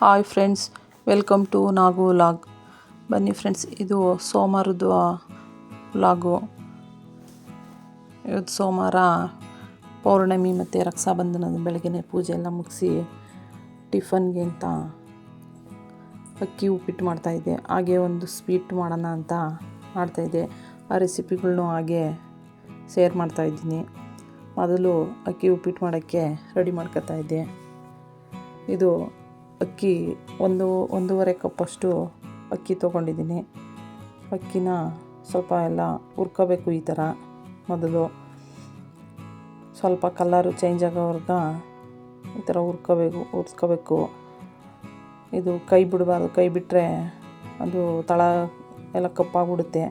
Hi friends, welcome to Nagu vlog. ಬನ್ನಿ friends, ಇದು ಸೋಮವಾರದ್ದು ವ್ಲಾಗು. ಇವತ್ತು ಸೋಮವಾರ ಪೌರ್ಣಮಿ ಮತ್ತು ರಕ್ಷಾಬಂಧನದ ಬೆಳಗ್ಗೆ ಪೂಜೆ ಎಲ್ಲ ಮುಗಿಸಿ ಟಿಫನ್ಗೆ ಅಂತ ಅಕ್ಕಿ ಉಪ್ಪಿಟ್ಟು ಮಾಡ್ತಾಯಿದ್ದೆ ಹಾಗೆ ಒಂದು ಸ್ವೀಟ್ ಮಾಡೋಣ ಅಂತ ಮಾಡ್ತಾಯಿದ್ದೆ ಆ ರೆಸಿಪಿಗಳನ್ನು ಹಾಗೆ ಶೇರ್ ಮಾಡ್ತಾಯಿದ್ದೀನಿ ಮೊದಲು ಅಕ್ಕಿ ಉಪ್ಪಿಟ್ಟು ಮಾಡೋಕ್ಕೆ ರೆಡಿ ಮಾಡ್ಕೊತಾ ಇದ್ದೆ. ಇದು ಅಕ್ಕಿ ಒಂದು ಒಂದೂವರೆ ಕಪ್ಪಷ್ಟು ಅಕ್ಕಿ ತೊಗೊಂಡಿದ್ದೀನಿ. ಅಕ್ಕಿನ ಸ್ವಲ್ಪ ಎಲ್ಲ ಹುರ್ಕೋಬೇಕು ಈ ಥರ ಮೊದಲು. ಸ್ವಲ್ಪ ಕಲ್ಲರು ಚೇಂಜ್ ಆಗೋವರ್ಗ ಈ ಥರ ಹುರ್ಕೋಬೇಕು, ಹುರ್ಸ್ಕೋಬೇಕು. ಇದು ಕೈ ಬಿಡಬಾರ್ದು, ಕೈ ಬಿಟ್ಟರೆ ಅದು ತಳ ಎಲ್ಲ ಕಪ್ಪಾಗ್ಬಿಡುತ್ತೆ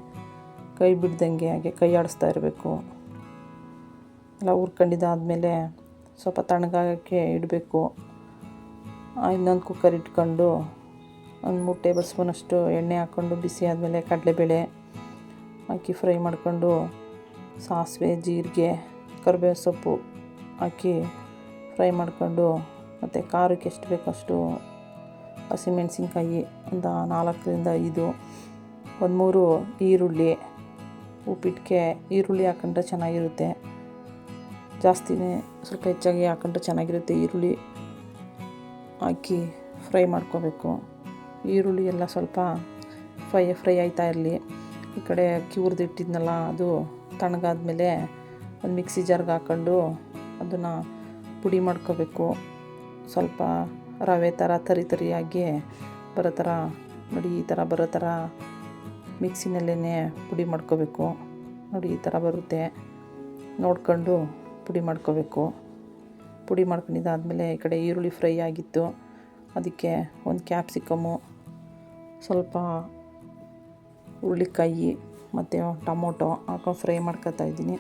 ಕೈ ಬಿಡ್ದಂಗೆ ಹಾಗೆ ಕೈ ಆಡಿಸ್ತಾ ಇರಬೇಕು. ಎಲ್ಲ ಹುರ್ಕೊಂಡಿದ್ದಾದಮೇಲೆ ಸ್ವಲ್ಪ ತಣ್ಣಗಾಗೋಕ್ಕೆ ಇಡಬೇಕು. ಇನ್ನೊಂದು ಕುಕ್ಕರ್ ಇಟ್ಕೊಂಡು ಒಂದು ಮೂರು ಟೇಬಲ್ ಸ್ಪೂನಷ್ಟು ಎಣ್ಣೆ ಹಾಕ್ಕೊಂಡು ಬಿಸಿ ಆದಮೇಲೆ ಕಡಲೆಬೇಳೆ ಹಾಕಿ ಫ್ರೈ ಮಾಡ್ಕೊಂಡು ಸಾಸಿವೆ, ಜೀರಿಗೆ ಕರಿಬೇವು ಸೊಪ್ಪು ಹಾಕಿ ಫ್ರೈ ಮಾಡ್ಕೊಂಡು ಮತ್ತು ಖಾರಕ್ಕೆ ಎಷ್ಟು ಬೇಕಷ್ಟು ಹಸಿಮೆಣ್ಸಿನ್ಕಾಯಿ ಒಂದು ನಾಲ್ಕರಿಂದ ಐದು, ಒಂದು ಮೂರು ಈರುಳ್ಳಿ ಉಪ್ಪಿಟ್ಟಿಗೆ ಈರುಳ್ಳಿ ಹಾಕೊಂಡ್ರೆ ಚೆನ್ನಾಗಿರುತ್ತೆ. ಜಾಸ್ತಿನೇ ಸ್ವಲ್ಪ ಹೆಚ್ಚಾಗಿ ಹಾಕೊಂಡ್ರೆ ಚೆನ್ನಾಗಿರುತ್ತೆ ಈರುಳ್ಳಿ. ಹಾಕಿ ಫ್ರೈ ಮಾಡ್ಕೋಬೇಕು. ಈರುಳ್ಳಿ ಎಲ್ಲ ಸ್ವಲ್ಪ ಫ್ರೈ ಫ್ರೈ ಆಯ್ತಾ ಇರಲಿ. ಈ ಕಡೆ ಅಕ್ಕಿ ಹುರಿದಿಟ್ಟಿದ್ನಲ್ಲ, ಅದು ತಣ್ಣಗಾದ್ಮೇಲೆ ಒಂದು ಮಿಕ್ಸಿ ಜಾರ್ಗೆ ಹಾಕ್ಕೊಂಡು ಅದನ್ನು ಪುಡಿ ಮಾಡ್ಕೋಬೇಕು. ಸ್ವಲ್ಪ ರವೆ ಥರ ತರಿ ತರಿಯಾಗಿ ಬರೋ ಥರ ನೋಡಿ ಈ ಥರ ಬರೋ ಥರ ಮಿಕ್ಸಿನಲ್ಲೇ ಪುಡಿ ಮಾಡ್ಕೋಬೇಕು. ನೋಡಿ ಈ ಥರ ಬರುತ್ತೆ. ನೋಡ್ಕೊಂಡು ಪುಡಿ ಮಾಡ್ಕೋಬೇಕು. ಪುಡಿ ಮಾಡ್ಕೊಂಡಿದ್ದಾದಮೇಲೆ ಈ ಕಡೆ ಈರುಳ್ಳಿ ಫ್ರೈ ಆಗಿತ್ತು. ಅದಕ್ಕೆ ಒಂದು ಕ್ಯಾಪ್ಸಿಕಮ್ಮು ಸ್ವಲ್ಪ ಹುರುಳಿಕಾಯಿ ಮತ್ತು ಟೊಮೊಟೊ ಹಾಕೊಂಡು ಫ್ರೈ ಮಾಡ್ಕೊತಾ ಇದ್ದೀನಿ.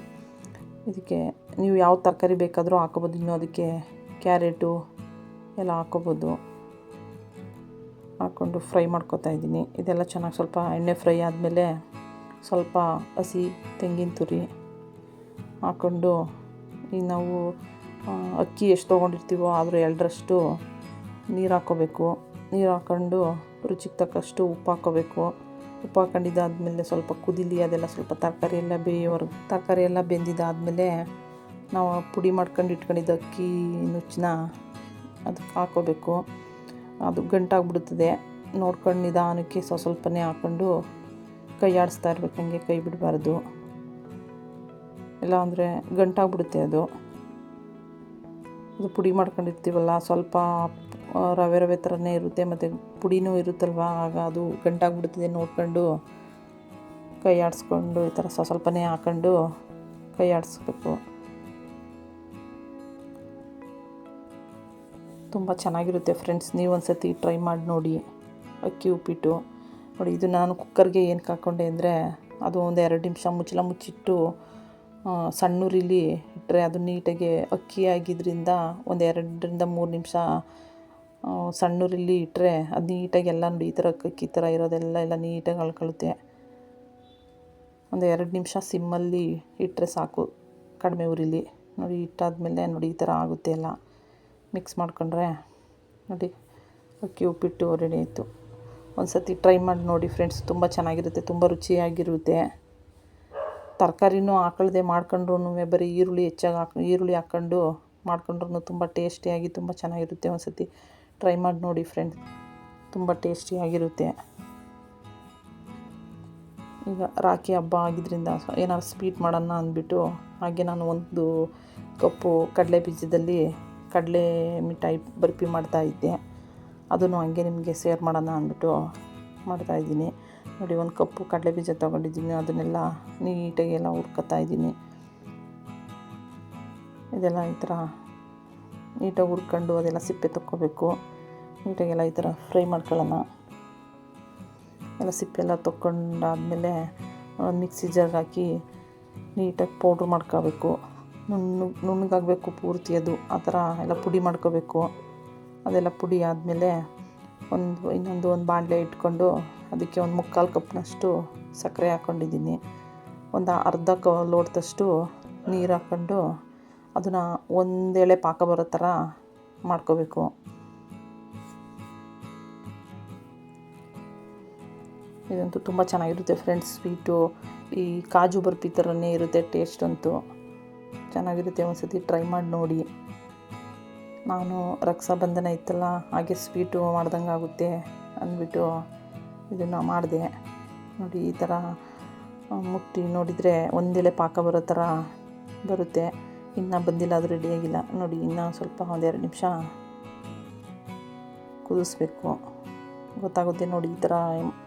ಇದಕ್ಕೆ ನೀವು ಯಾವ ತರಕಾರಿ ಬೇಕಾದರೂ ಹಾಕೋಬೋದು. ಇನ್ನೂ ಅದಕ್ಕೆ ಕ್ಯಾರೆಟು ಎಲ್ಲ ಹಾಕೋಬೋದು. ಹಾಕ್ಕೊಂಡು ಫ್ರೈ ಮಾಡ್ಕೊತಾ ಇದ್ದೀನಿ. ಇದೆಲ್ಲ ಚೆನ್ನಾಗಿ ಸ್ವಲ್ಪ ಎಣ್ಣೆ ಫ್ರೈ ಆದಮೇಲೆ ಸ್ವಲ್ಪ ಹಸಿ ತೆಂಗಿನ ತುರಿ ಹಾಕ್ಕೊಂಡು ಈಗ ನಾವು ಅಕ್ಕಿ ಎಷ್ಟು ತೊಗೊಂಡಿರ್ತೀವೋ ಅದ್ರ ಎರಡರಷ್ಟು ನೀರು ಹಾಕ್ಕೋಬೇಕು ನೀರು ಹಾಕ್ಕೊಂಡು ರುಚಿಗೆ ತಕ್ಕಷ್ಟು ಉಪ್ಪು ಹಾಕ್ಕೋಬೇಕು ಉಪ್ಪು ಹಾಕೊಂಡಿದ್ದಾದಮೇಲೆ ಸ್ವಲ್ಪ ಕುದಿಲಿ, ಅದೆಲ್ಲ ಸ್ವಲ್ಪ ತರಕಾರಿ ಎಲ್ಲ ಬೇಯೋವರೆಗೂ, ತರಕಾರಿ ಎಲ್ಲ ಬೆಂದಿದ್ದಾದಮೇಲೆ ನಾವು ಪುಡಿ ಮಾಡ್ಕೊಂಡು ಇಟ್ಕೊಂಡಿದ್ದ ಅಕ್ಕಿ ನುಚ್ಚನ್ನ ಅದಕ್ಕೆ ಹಾಕ್ಕೋಬೇಕು ಅದು ಗಂಟಾಗ್ಬಿಡುತ್ತದೆ ನೋಡ್ಕೊಂಡು ನಿಧಾನಕ್ಕೆ ಸ್ವಲ್ಪ ಸ್ವಲ್ಪನೇ ಹಾಕ್ಕೊಂಡು ಕೈ ಆಡಿಸ್ತಾ ಇರ್ಬೇಕು, ಹಂಗೆ ಕೈ ಬಿಡಬಾರ್ದು. ಇಲ್ಲ ಅಂದರೆ ಗಂಟಾಗ್ಬಿಡುತ್ತೆ ಅದು. ಅದು ಪುಡಿ ಮಾಡ್ಕೊಂಡಿರ್ತೀವಲ್ಲ, ಸ್ವಲ್ಪ ರವೆ ರವೆ ಥರನೇ ಇರುತ್ತೆ, ಮತ್ತು ಪುಡಿನೂ ಇರುತ್ತಲ್ವ? ಆಗ ಅದು ಗಂಟಾಗ್ಬಿಡ್ತಿದೆ ನೋಡ್ಕೊಂಡು, ಕೈ ಆಡಿಸ್ಕೊಂಡು ಈ ಥರ ಸ್ವಲ್ಪ ಸ್ವಲ್ಪನೇ ಹಾಕ್ಕೊಂಡು ಕೈ ಆಡಿಸ್ಬೇಕು. ತುಂಬ ಚೆನ್ನಾಗಿರುತ್ತೆ ಫ್ರೆಂಡ್ಸ್ ನೀವು ಒಂದು ಸತಿ ಟ್ರೈ ಮಾಡಿ ನೋಡಿ, ಅಕ್ಕಿ ಉಪ್ಪಿಟ್ಟು. ನೋಡಿ, ಇದು ನಾನು ಕುಕ್ಕರ್ಗೆ ಏನಕ್ಕೆ ಹಾಕ್ಕೊಂಡೆ ಅಂದರೆ, ಅದು ಒಂದು ಎರಡು ನಿಮಿಷ ಮುಚ್ಚಲ ಮುಚ್ಚಿಟ್ಟು ಸಣ್ಣೂರಿಲಿ ಇಟ್ಟರೆ ಅದು ನೀಟಾಗಿ ಅಕ್ಕಿ ಆಗಿದ್ದರಿಂದ ಒಂದು ಎರಡರಿಂದ ಮೂರು ನಿಮಿಷ ಸಣ್ಣೂರಿಲಿ ಇಟ್ಟರೆ ಅದು ನೀಟಾಗಿ ಎಲ್ಲ ನೋಡಿ ಈ ಥರ ಅಕ್ಕಿ ಥರ ಇರೋದೆಲ್ಲ ಎಲ್ಲ ನೀಟಾಗಿ ಅಳ್ಕೊಳ್ಳುತ್ತೆ ಒಂದು ಎರಡು ನಿಮಿಷ ಸಿಮ್ಮಲ್ಲಿ ಇಟ್ಟರೆ ಸಾಕು ಕಡಿಮೆ ಉರಿಲಿ ನೋಡಿ ಇಟ್ಟಾದಮೇಲೆ ನೋಡಿ ಈ ಥರ ಆಗುತ್ತೆ ಎಲ್ಲ. ಮಿಕ್ಸ್ ಮಾಡ್ಕೊಂಡ್ರೆ ನೋಡಿ ಅಕ್ಕಿ ಉಪ್ಪಿಟ್ಟು ರೆಡಿ ಆಯಿತು ಒಂದು ಸತಿ ಟ್ರೈ ಮಾಡಿ ನೋಡಿ ಫ್ರೆಂಡ್ಸ್ ತುಂಬ ಚೆನ್ನಾಗಿರುತ್ತೆ, ತುಂಬ ರುಚಿಯಾಗಿರುತ್ತೆ. ತರಕಾರಿನೂ ಹಾಕಳ್ದೆ ಮಾಡ್ಕೊಂಡ್ರೂ ಬರೀ ಈರುಳ್ಳಿ ಹೆಚ್ಚಾಗಿ ಹಾಕಿ, ಈರುಳ್ಳಿ ಹಾಕ್ಕೊಂಡು ಮಾಡ್ಕೊಂಡ್ರೂ ತುಂಬ ಟೇಸ್ಟಿಯಾಗಿ ತುಂಬ ಚೆನ್ನಾಗಿರುತ್ತೆ ಒಂದು ಸತಿ ಟ್ರೈ ಮಾಡಿ ನೋಡಿ ಫ್ರೆಂಡ್ ತುಂಬ ಟೇಸ್ಟಿಯಾಗಿರುತ್ತೆ. ಈಗ ರಾಖಿ ಹಬ್ಬ ಆಗಿದ್ದರಿಂದ ಏನಾದ್ರು ಸ್ವೀಟ್ ಮಾಡೋಣ ಅಂದ್ಬಿಟ್ಟು ಹಾಗೆ ನಾನು ಒಂದು ಕಪ್ಪು ಕಡಲೆ ಬೀಜದಲ್ಲಿ ಕಡಲೆ ಮಿಠಾಯಿ ಬರ್ಫಿ ಮಾಡ್ತಾಯಿದ್ದೆ ಅದನ್ನು ಹಾಗೆ ನಿಮಗೆ ಸೇರ್ ಮಾಡೋಣ ಅಂದ್ಬಿಟ್ಟು ಮಾಡ್ತಾಯಿದ್ದೀನಿ ನೋಡಿ, ಒಂದು ಕಪ್ಪು ಕಡಲೆ ಬೀಜ ತೊಗೊಂಡಿದ್ದೀನಿ. ಅದನ್ನೆಲ್ಲ ನೀಟಾಗಿ ಎಲ್ಲ ಹುರ್ಕೊತಾ ಇದ್ದೀನಿ. ಇದೆಲ್ಲ ಈ ಥರ ನೀಟಾಗಿ ಹುರ್ಕೊಂಡು ಅದೆಲ್ಲ ಸಿಪ್ಪೆ ತೊಕ್ಕೋಬೇಕು. ನೀಟಾಗೆಲ್ಲ ಈ ಥರ ಫ್ರೈ ಮಾಡ್ಕೊಳ್ಳೋಣ. ಎಲ್ಲ ಸಿಪ್ಪೆ ಎಲ್ಲ ತೊಗೊಂಡಾದಮೇಲೆ ಮಿಕ್ಸಿ ಜಾರ್ಗೆ ಹಾಕಿ ನೀಟಾಗಿ ಪೌಡ್ರ್ ಮಾಡ್ಕೋಬೇಕು. ನುಣ್ಣು ನುಣ್ಣಗಾಗಬೇಕು ಪೂರ್ತಿ ಅದು. ಆ ಥರ ಎಲ್ಲ ಪುಡಿ ಮಾಡ್ಕೋಬೇಕು. ಅದೆಲ್ಲ ಪುಡಿ ಆದಮೇಲೆ ಒಂದು, ಇನ್ನೊಂದು ಒಂದು ಬಾಣಲೆ ಇಟ್ಕೊಂಡು ಅದಕ್ಕೆ ಒಂದು ಮುಕ್ಕಾಲು ಕಪ್ನಷ್ಟು ಸಕ್ಕರೆ ಹಾಕ್ಕೊಂಡಿದ್ದೀನಿ. ಒಂದು ಅರ್ಧ ಕ ಲೋಟದಷ್ಟು ನೀರು ಹಾಕ್ಕೊಂಡು ಅದನ್ನು ಒಂದೆಳೆ ಪಾಕ ಬರೋ ಥರ ಮಾಡ್ಕೋಬೇಕು. ಇದಂತೂ ತುಂಬ ಚೆನ್ನಾಗಿರುತ್ತೆ ಫ್ರೆಂಡ್ಸ್, ಸ್ವೀಟು. ಈ ಕಾಜು ಬರ್ಪಿ ಥರನೇ ಇರುತ್ತೆ ಟೇಸ್ಟ್ ಅಂತೂ. ಚೆನ್ನಾಗಿರುತ್ತೆ ಒಂದು ಸತಿ ಟ್ರೈ ಮಾಡಿ ನೋಡಿ. ನಾನು ರಕ್ಷಾಬಂಧನ ಇತ್ತಲ್ಲ, ಹಾಗೆ ಸ್ವೀಟು ಮಾಡ್ದಂಗೆ ಆಗುತ್ತೆ ಅಂದ್ಬಿಟ್ಟು ಇದನ್ನು ಮಾಡಿದೆ. ನೋಡಿ, ಈ ಥರ ಮುಟ್ಟಿ ನೋಡಿದರೆ ಒಂದೆಳೆ ಪಾಕ ಬರೋ ಥರ ಬರುತ್ತೆ. ಇನ್ನೂ ಬಂದಿಲ್ಲ, ಅದು ರೆಡಿಯಾಗಿಲ್ಲ ನೋಡಿ, ಇನ್ನೂ ಸ್ವಲ್ಪ ಒಂದೆರಡು ನಿಮಿಷ ಕುದಿಸ್ಬೇಕು. ಗೊತ್ತಾಗುತ್ತೆ ನೋಡಿ, ಈ ಥರ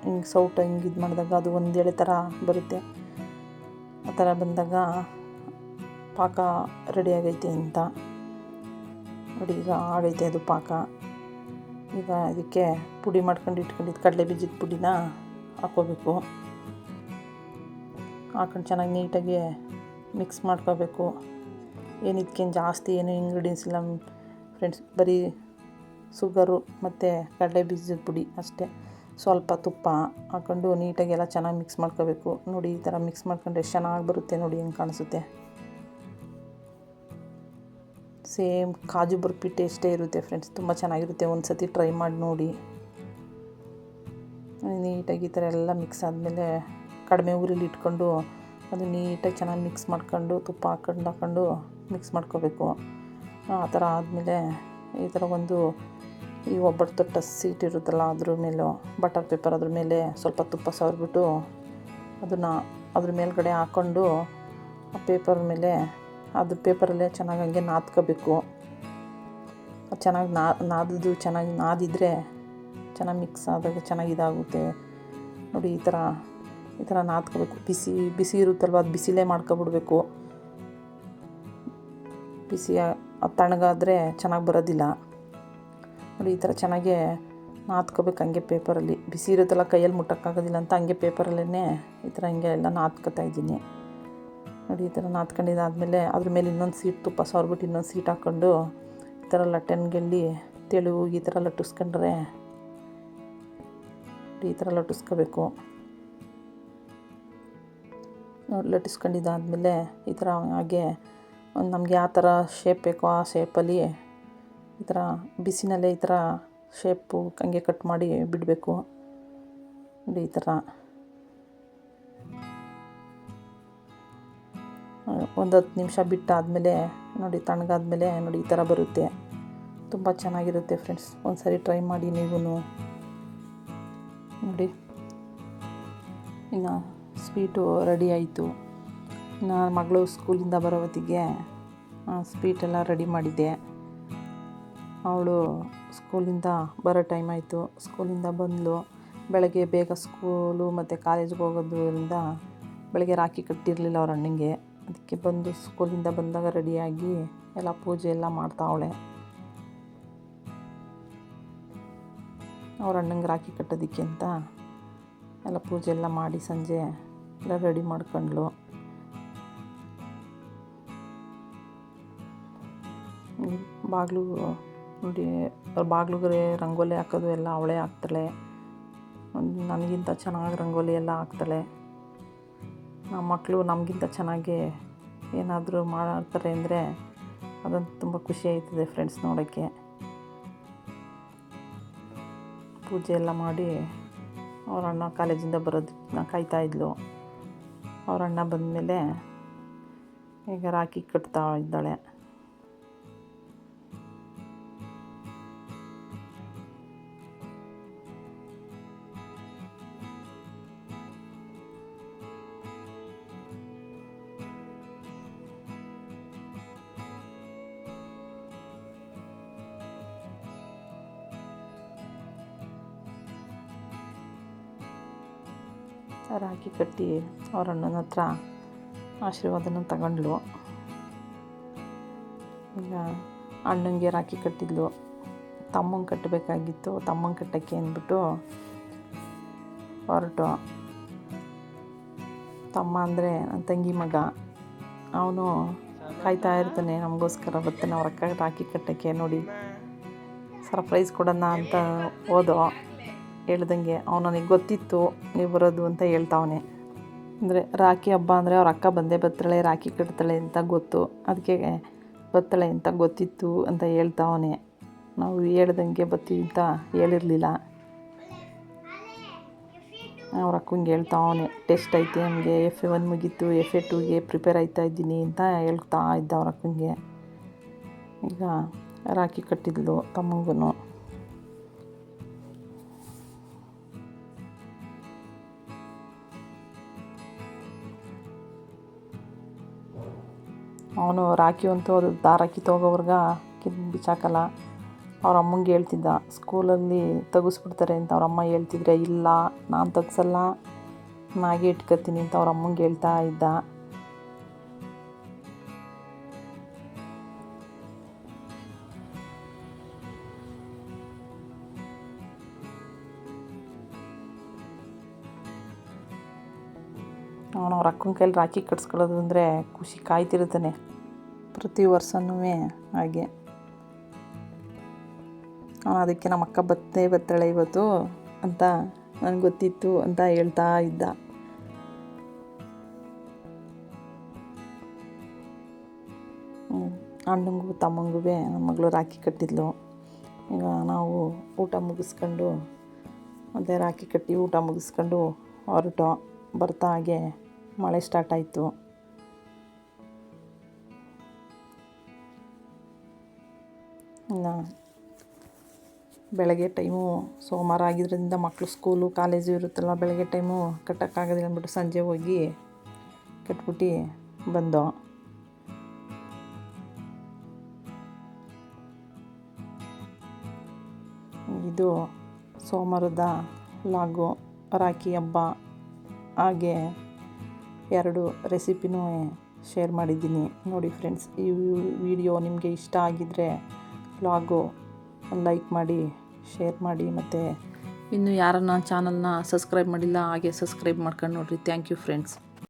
ಹಿಂಗೆ ಸೌಟ, ಹಿಂಗೆ ಇದು ಮಾಡಿದಾಗ ಅದು ಒಂದೆಳೆ ಥರ ಬರುತ್ತೆ. ಆ ಥರ ಬಂದಾಗ ಪಾಕ ರೆಡಿ ಆಗೈತೆ ಅಂತ. ನೋಡಿ, ಈಗ ಆಗೈತೆ ಅದು ಪಾಕ. ಈಗ ಇದಕ್ಕೆ ಪುಡಿ ಮಾಡ್ಕೊಂಡು ಇಟ್ಕೊಂಡಿದ್ದು ಕಡಲೆ ಬೀಜದ ಪುಡಿನ ಹಾಕ್ಕೋಬೇಕು. ಹಾಕೊಂಡು ಚೆನ್ನಾಗಿ ನೀಟಾಗಿ ಮಿಕ್ಸ್ ಮಾಡ್ಕೋಬೇಕು. ಏನು ಇದಕ್ಕೇನು ಜಾಸ್ತಿ ಏನು ಇಂಗ್ರೀಡಿಯೆಂಟ್ಸ್ ಇಲ್ಲ. ಫ್ರೆಂಡ್ಸ್ ಬರೀ ಸುಗರು ಮತ್ತು ಕಡಲೆ ಬೀಜದ ಪುಡಿ ಅಷ್ಟೇ. ಸ್ವಲ್ಪ ತುಪ್ಪ ಹಾಕೊಂಡು ನೀಟಾಗಿ ಎಲ್ಲ ಚೆನ್ನಾಗಿ ಮಿಕ್ಸ್ ಮಾಡ್ಕೋಬೇಕು. ನೋಡಿ ಈ ಥರ ಮಿಕ್ಸ್ ಮಾಡ್ಕೊಂಡ್ರೆ ಎಷ್ಟು ಚೆನ್ನಾಗಿ ಬರುತ್ತೆ. ನೋಡಿ ಹೆಂಗೆ ಕಾಣಿಸುತ್ತೆ. ಸೇಮ್ ಕಾಜು ಬರ್ಫಿ ಟೇಸ್ಟೇ ಇರುತ್ತೆ ಫ್ರೆಂಡ್ಸ್ ತುಂಬ ಚೆನ್ನಾಗಿರುತ್ತೆ. ಒಂದು ಸತಿ ಟ್ರೈ ಮಾಡಿ ನೋಡಿ. ನೀಟಾಗಿ ಈ ಥರ ಎಲ್ಲ ಮಿಕ್ಸ್ ಆದಮೇಲೆ ಕಡಿಮೆ ಊರಿಲಿ ಇಟ್ಕೊಂಡು ಅದು ನೀಟಾಗಿ ಚೆನ್ನಾಗಿ ಮಿಕ್ಸ್ ಮಾಡ್ಕೊಂಡು, ತುಪ್ಪ ಹಾಕೊಂಡು ಹಾಕೊಂಡು ಮಿಕ್ಸ್ ಮಾಡ್ಕೋಬೇಕು. ಆ ಥರ ಆದಮೇಲೆ ಈ ಥರ ಒಂದು ಈ ಒಬ್ಬಟ್ಟು ತೊಟ್ಟ ಸೀಟ್ ಇರುತ್ತಲ್ಲ ಅದ್ರ ಮೇಲೂ ಬಟರ್ ಪೇಪರ್ ಅದ್ರ ಮೇಲೆ ಸ್ವಲ್ಪ ತುಪ್ಪ ಸವರ್ಬಿಟ್ಟು ಅದನ್ನು ಅದ್ರ ಮೇಲ್ಗಡೆ ಹಾಕ್ಕೊಂಡು ಆ ಪೇಪರ್ ಮೇಲೆ ಅದು ಪೇಪರಲ್ಲೇ ಚೆನ್ನಾಗಿ ಹಂಗೆ ನಾದ್ಕೋಬೇಕು. ಚೆನ್ನಾಗಿ ನಾ, ನಾದಿದ್ದು ಚೆನ್ನಾಗಿ ನಾದಿದ್ರೆ ಚೆನ್ನಾಗಿ ಮಿಕ್ಸ್ ಆದಾಗ ಚೆನ್ನಾಗಿ ಇದಾಗುತ್ತೆ. ನೋಡಿ ಈ ಥರ ಈ ಥರ ನಾದ್ಕೋಬೇಕು. ಬಿಸಿ ಬಿಸಿ ಇರುತ್ತಲ್ವ, ಅದು ಬಿಸಿಲೇ ಮಾಡ್ಕೊಬಿಡ್ಬೇಕು. ಬಿಸಿ ಅದು ತಣ್ಣಗಾದರೆ ಚೆನ್ನಾಗಿ ಬರೋದಿಲ್ಲ. ನೋಡಿ ಈ ಥರ ಚೆನ್ನಾಗೆ ನಾದ್ಕೋಬೇಕು ಹಂಗೆ ಪೇಪರಲ್ಲಿ. ಬಿಸಿ ಇರುತ್ತಲ್ಲ, ಕೈಯಲ್ಲಿ ಮುಟ್ಟೋಕ್ಕಾಗೋದಿಲ್ಲ ಅಂತ ಹಂಗೆ ಪೇಪರಲ್ಲೇ ಈ ಥರ ಹಿಂಗೆ ಎಲ್ಲ ನಾದ್ಕೋತಾ ಇದ್ದೀನಿ. ನೋಡಿ, ಈ ಥರ ನಾದ್ಕೊಂಡಿದ್ದಾದಮೇಲೆ ಅದ್ರ ಮೇಲೆ ಇನ್ನೊಂದು ಸೀಟ್ ತುಪ್ಪ ಸವರ್ಬಿಟ್ಟು ಇನ್ನೊಂದು ಸೀಟ್ ಹಾಕ್ಕೊಂಡು ಈ ಥರ ಲಟ್ಟಣಿಗೆಲ್ಲಿ ತೆಳು ಈ ಥರ ಲಟ್ಟಿಸ್ಕೊಂಡ್ರೆ ಈ ಥರ ಲಟ್ಟಿಸ್ಕೋಬೇಕು. ನೋಡಿ, ಲಟ್ಟಿಸ್ಕೊಂಡಿದ್ದಾದಮೇಲೆ ಈ ಥರ ಹಾಗೆ ಒಂದು ನಮಗೆ ಯಾವ ಥರ ಶೇಪ್ ಬೇಕೋ ಆ ಶೇಪಲ್ಲಿ ಈ ಥರ ಬಿಸಿನಲ್ಲೇ ಈ ಥರ ಶೇಪು ಹಂಗೆ ಕಟ್ ಮಾಡಿ ಬಿಡಬೇಕು. ನೋಡಿ, ಈ ಥರ. ಒಂದು ಹತ್ತು ನಿಮಿಷ ಬಿಟ್ಟಾದಮೇಲೆ ನೋಡಿ ತಣ್ಣಗಾದ್ಮೇಲೆ ನೋಡಿ ಈ ಥರ ಬರುತ್ತೆ. ತುಂಬ ಚೆನ್ನಾಗಿರುತ್ತೆ ಫ್ರೆಂಡ್ಸ್ ಒಂದು ಸಾರಿ ಟ್ರೈ ಮಾಡಿ ನೀವು ನೋಡಿ. ಇನ್ನು ಸ್ವೀಟು ರೆಡಿ ಆಯಿತು. ಇನ್ನು ಮಗಳು ಸ್ಕೂಲಿಂದ ಬರೋ ಹೊತ್ತಿಗೆ ಸ್ವೀಟೆಲ್ಲ ರೆಡಿ ಮಾಡಿದ್ದೆ. ಅವಳು ಸ್ಕೂಲಿಂದ ಬರೋ ಟೈಮ್ ಆಯಿತು. ಸ್ಕೂಲಿಂದ ಬಂದಳು ಬೆಳಗ್ಗೆ ಬೇಗ ಸ್ಕೂಲು ಮತ್ತು ಕಾಲೇಜ್ಗೆ ಹೋಗೋದ್ರಿಂದ ಬೆಳಗ್ಗೆ ರಾಖಿ ಕಟ್ಟಿರಲಿಲ್ಲ ಅವ್ರ ಅಣ್ಣಂಗೆ. ಅದಕ್ಕೆ ಬಂದು ಸ್ಕೂಲಿಂದ ಬಂದಾಗ ರೆಡಿಯಾಗಿ ಎಲ್ಲ ಪೂಜೆ ಎಲ್ಲ ಮಾಡ್ತಾವಳೆ. ಅವ್ರ ಅಣ್ಣಂಗೆ ರಾಖಿ ಕಟ್ಟೋದಕ್ಕೆ ಅಂತ ಎಲ್ಲ ಪೂಜೆ ಎಲ್ಲ ಮಾಡಿ ಸಂಜೆ ಎಲ್ಲ ರೆಡಿ ಮಾಡ್ಕೊಂಡ್ಳು. ಬಾಗಿಲು ನೋಡಿ, ಅವ್ರ ಬಾಗಿಲುಗೆ ರಂಗೋಲಿ ಹಾಕೋದು ಎಲ್ಲ ಅವಳೇ ಹಾಕ್ತಾಳೆ. ನನಗಿಂತ ಚೆನ್ನಾಗಿ ರಂಗೋಲಿ ಎಲ್ಲ ಹಾಕ್ತಾಳೆ. ನಮ್ಮ ಮಕ್ಕಳು ನಮಗಿಂತ ಚೆನ್ನಾಗಿ ಏನಾದರೂ ಮಾಡ್ತಾರೆ ಅಂದರೆ ಅದೊಂದು ತುಂಬ ಖುಷಿ ಆಯ್ತದೆ ಫ್ರೆಂಡ್ಸ್ ನೋಡೋಕ್ಕೆ. ಪೂಜೆ ಎಲ್ಲ ಮಾಡಿ ಅವ್ರ ಅಣ್ಣ ಕಾಲೇಜಿಂದ ಬರೋದನ್ನ ಕಾಯ್ತಾ ಇದ್ಲು. ಅವ್ರ ಅಣ್ಣ ಬಂದಮೇಲೆ ಈಗ ರಾಖಿ ಕಟ್ತಾ ಇದ್ದಾಳೆ. ರಾಖಿ ಕಟ್ಟಿ ಅವ್ರ ಅಣ್ಣನ ಹತ್ರ ಆಶೀರ್ವಾದನ ತಗೊಂಡ್ಲು ಈಗ ಅಣ್ಣನಿಗೆ ರಾಖಿ ಕಟ್ಟಿದ್ಲು. ತಮ್ಮಂಗೆ ಕಟ್ಟಬೇಕಾಗಿತ್ತು ತಮ್ಮಂಗೆ ಕಟ್ಟೋಕ್ಕೆ ಅಂದ್ಬಿಟ್ಟು ಹೊರಟು. ತಮ್ಮ ಅಂದರೆ ನನ್ನ ತಂಗಿ ಮಗ. ಅವನು ಕಾಯ್ತಾ ಇರ್ತಾನೆ ನಮಗೋಸ್ಕರ ಬರ್ತಾನೆ ಅವ್ರ ಅಕ್ಕ ರಾಖಿ ಕಟ್ಟೋಕ್ಕೆ ನೋಡಿ. ಸರ್ಪ್ರೈಸ್ ಕೊಡೋಣ ಅಂತ ಹೋದೋ. ಹೇಳ್ದಂಗೆ ಅವ್ನು ನನಗೆ ಗೊತ್ತಿತ್ತು ನೀವು ಬರೋದು ಅಂತ ಹೇಳ್ತಾವನೆ. ಅಂದರೆ ರಾಖಿ ಹಬ್ಬ ಅಂದರೆ ಅವ್ರ ಅಕ್ಕ ಬಂದೇ ಬರ್ತಾಳೆ, ರಾಖಿ ಕಟ್ತಾಳೆ ಅಂತ ಗೊತ್ತು. ಅದಕ್ಕೆ ಬರ್ತಾಳೆ ಅಂತ ಗೊತ್ತಿತ್ತು ಅಂತ ಹೇಳ್ತಾವನೆ. ನಾವು ಹೇಳ್ದಂಗೆ ಬತ್ತಿ ಅಂತ ಹೇಳಿರಲಿಲ್ಲ. ಅವ್ರ ಅಕ್ಕಂಗೆ ಹೇಳ್ತಾವನೆ, ಟೆಸ್ಟ್ ಐತೆ ನಮಗೆ ಎಫ್ ಎ ಒನ್ ಮುಗೀತು ಎಫ್ ಎ ಟೂಗೆ ಪ್ರಿಪೇರ್ ಆಯ್ತಾ ಇದ್ದೀನಿ ಅಂತ ಹೇಳ್ತಾ ಇದ್ದ ಅವ್ರ ಅಕ್ಕಂಗೆ. ಈಗ ರಾಖಿ ಕಟ್ಟಿದ್ಲು ತಮ್ಮಂಗೂ ಅವನು ರಾಖಿ ಅಂತೂ ಅದು ದಾರ ಕಿತ್ತೋಗೋವರ್ಗ ಕಿತ್ತು ಬಿಚ್ಚಾಕಲ್ಲ ಅವ್ರ ಅಮ್ಮಂಗೆ ಹೇಳ್ತಿದ್ದ, ಸ್ಕೂಲಲ್ಲಿ ತೆಗಿಸ್ಬಿಡ್ತಾರೆ ಅಂತ ಅವ್ರ ಅಮ್ಮ ಹೇಳ್ತಿದ್ರೆ ಇಲ್ಲ, ನಾನು ತೆಗ್ಸಲ್ಲ ನಾಗೆ ಇಟ್ಕೋತೀನಿ ಅಂತ ಅವ್ರ ಅಮ್ಮಂಗೆ ಹೇಳ್ತಾ ಇದ್ದ. ಅಕ್ಕನ ಕೈಲಿ ರಾಖಿ ಕಟ್ಸ್ಕೊಳ್ಳೋದು ಅಂದರೆ ಖುಷಿ ಕಾಯ್ತಿರ್ತಾನೆ ಪ್ರತಿ ವರ್ಷನೂ ಹಾಗೆ. ಅದಕ್ಕೆ ನಮ್ಮ ಅಕ್ಕ ಬತ್ತೇ ಬತ್ತಾಳೆ ಇವತ್ತು ಅಂತ ನನಗೆ ಗೊತ್ತಿತ್ತು ಅಂತ ಹೇಳ್ತಾ ಇದ್ದ. ಅಣ್ಣಂಗೂ ತಮ್ಮಂಗೂ ನಮ್ಮ ಮಗಳು ರಾಖಿ ಕಟ್ಟಿದ್ಲು. ಈಗ ನಾವು ಊಟ ಮುಗಿಸ್ಕೊಂಡು ಮತ್ತು ರಾಖಿ ಕಟ್ಟಿ ಊಟ ಮುಗಿಸ್ಕೊಂಡು ಹೊರಟೋ ಬರ್ತಾ ಹಾಗೆ ಮಳೆ ಸ್ಟಾರ್ಟ್ ಆಯಿತು. ಬೆಳಗ್ಗೆ ಟೈಮು ಸೋಮವಾರ ಆಗಿದ್ದರಿಂದ ಮಕ್ಕಳು ಸ್ಕೂಲು ಕಾಲೇಜು ಇರುತ್ತಲ್ಲ, ಬೆಳಗ್ಗೆ ಟೈಮು ಕಟ್ಟೋಕ್ಕಾಗೋದಿಲ್ಲ ಅಂದ್ಬಿಟ್ಟು ಸಂಜೆ ಹೋಗಿ ಕಟ್ಬಿಟ್ಟು ಬಂದೋ. ಇದು ಸೋಮವಾರದ ಲಾಗು, ರಾಖಿ ಹಬ್ಬ, ಹಾಗೆ ಎರಡು ರೆಸಿಪಿನೂ ಶೇರ್ ಮಾಡಿದ್ದೀನಿ. ನೋಡಿ ಫ್ರೆಂಡ್ಸ್, ಈ ವಿಡಿಯೋ ನಿಮಗೆ ಇಷ್ಟ ಆಗಿದ್ದರೆ ವ್ಲಾಗು ಲೈಕ್ ಮಾಡಿ, ಶೇರ್ ಮಾಡಿ ಮತ್ತು ಇನ್ನು ಯಾರನ್ನ ಚಾನಲ್ನ ಸಬ್ಸ್ಕ್ರೈಬ್ ಮಾಡಿಲ್ಲ, ಹಾಗೆ ಸಬ್ಸ್ಕ್ರೈಬ್ ಮಾಡ್ಕೊಂಡು ನೋಡಿರಿ. Thank you friends.